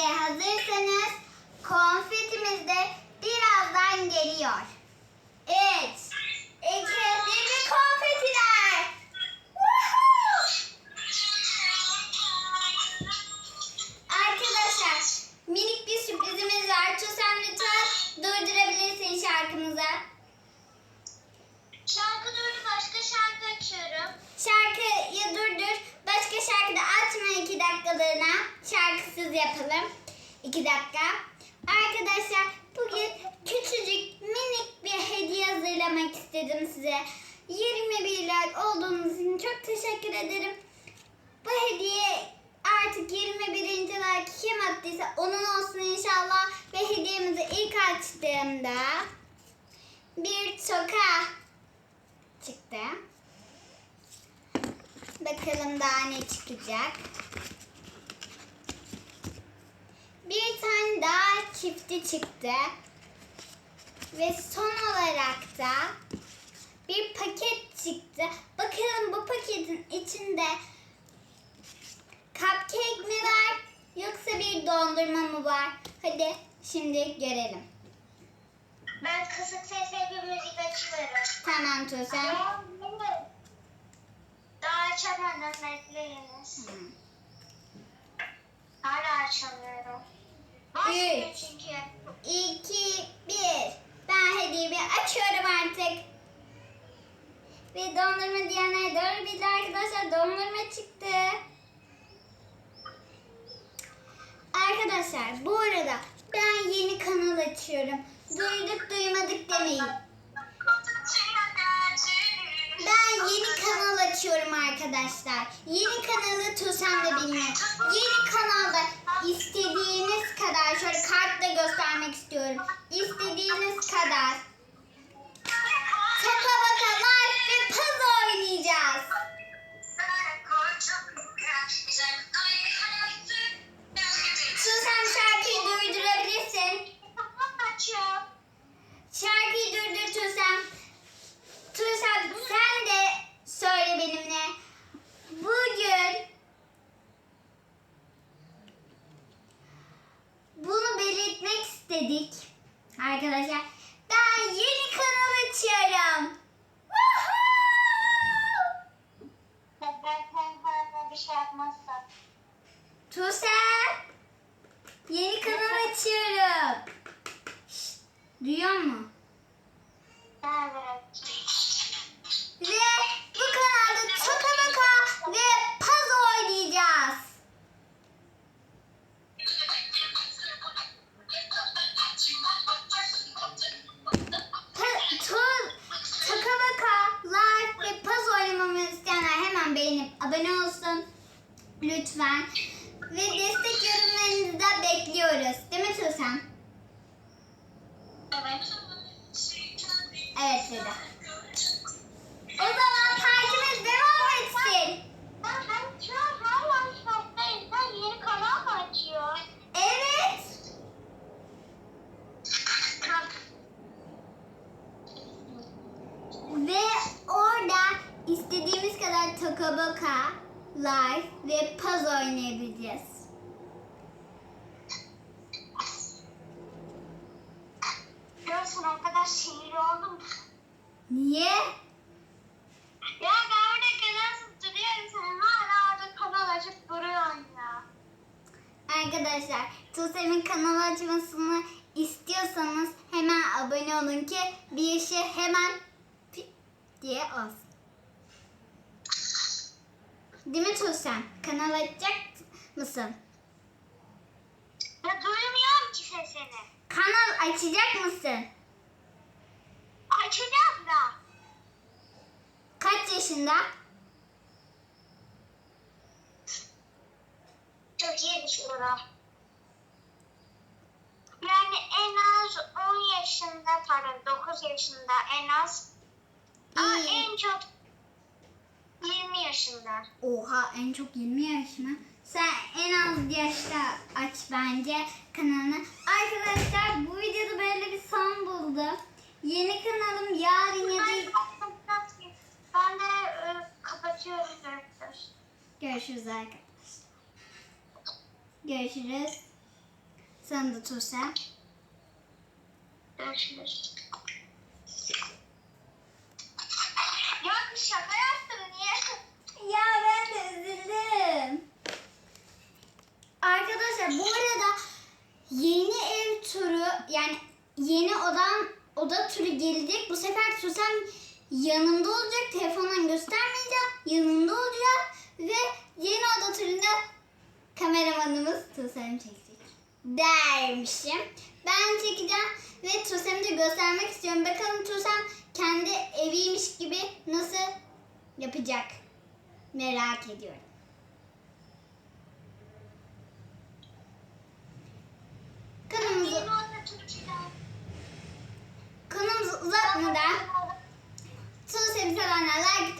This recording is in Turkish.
müziğe hazırsanız konfetimiz de birazdan geliyor. 3 egzersiz yapalım. İki dakika. Arkadaşlar bugün küçücük minik bir hediye hazırlamak istedim size. 21'ler olduğunuz için çok teşekkür ederim. Bu hediye artık 21. like kim attıysa onun olsun inşallah. Ve hediyemizi ilk açtığımda bir toka çıktı. Bakalım daha ne çıkacak. Bir tane daha çifti çıktı. Ve son olarak da bir paket çıktı. Bakalım bu paketin içinde cupcake mi var yoksa bir dondurma mı var? Hadi şimdi görelim. Ben kısık sesle bir müzik açıyorum. Tamam Tuğsem. Daha açamadım bekleyiniz. Hala açamıyorum. Başlıyor Üç. çünkü. 2, 1. Ben hediyemi açıyorum artık. Ve dondurma diyenler doğru bildi arkadaşlar. Dondurma çıktı. Arkadaşlar bu arada ben yeni kanal açıyorum. Duyduk duymadık demeyin. Ben yeni kanal açıyorum arkadaşlar. Yeni kanalı Tuğsem de bilmiyor. Yeni kanalda istediğiniz kadar şöyle kartla göstermek istiyorum. İstediğiniz kadar istedik arkadaşlar. Ben yeni kanal açıyorum. Ben kendime bir şey yapmazsam. Tuğsem yeni kanal açıyorum. Şşt, duyuyor musun? Evet. Toka baka, like ve puzzle oynamamı isteyenler hemen beğenip abone olsun. Lütfen. Ve destek yorumlarınızı da bekliyoruz. Değil mi Tuğsem? Evet. Evet dedi. O zaman partimiz devam etsin. Ben, ben şu an hala şoktayım. Ben yeni kanal mı açıyor? Evet. Ve orada istediğimiz kadar Life ve Puzzle oynayabileceğiz. Görüyorsun o kadar sinirli oldum. Niye? Ya ben orada kenara duruyorum sen hala orada kanal açıp duruyorsun ya. Arkadaşlar Tuğsem'in kanal açmasını istiyorsanız hemen abone olun ki bir işi hemen diye olsun. Mi Tuğsem? Kanal açacak mısın? Ya duymuyorum ki sesini. Kanal açacak mısın? Açacağım da. Kaç yaşında? Çok iyi düşünüyorum. Yani en az 10 yaşında pardon 9 yaşında en az. İyi. en çok 20 yaşında. Oha en çok 20 yaş mı? Sen en az yaşta aç bence kanalını. Arkadaşlar bu videoda böyle bir son buldu. Yeni kanalım yarın ya da... Ben de e, kapatıyorum görüşürüz. Görüşürüz arkadaşlar. Görüşürüz. Sana da Tuğsem. Görüşürüz. Kız şaka yaptım niye? Ya ben de üzüldüm. Arkadaşlar bu arada yeni ev turu yani yeni odan oda turu gelecek. Bu sefer Susam yanımda olacak. Telefondan göstermeyeceğim. Yanımda olacak. Ve yeni oda turunda kameramanımız Tuğsem çekecek. Dermişim. Ben çekeceğim ve Tuğsem'i de göstermek istiyorum. Bakalım Tuğsem kendi eviymiş gibi nasıl yapacak. Merak ediyorum. Kanalımızı, Yeni orada tutacağım. Uzatmadan Tuğsem'i sevenler like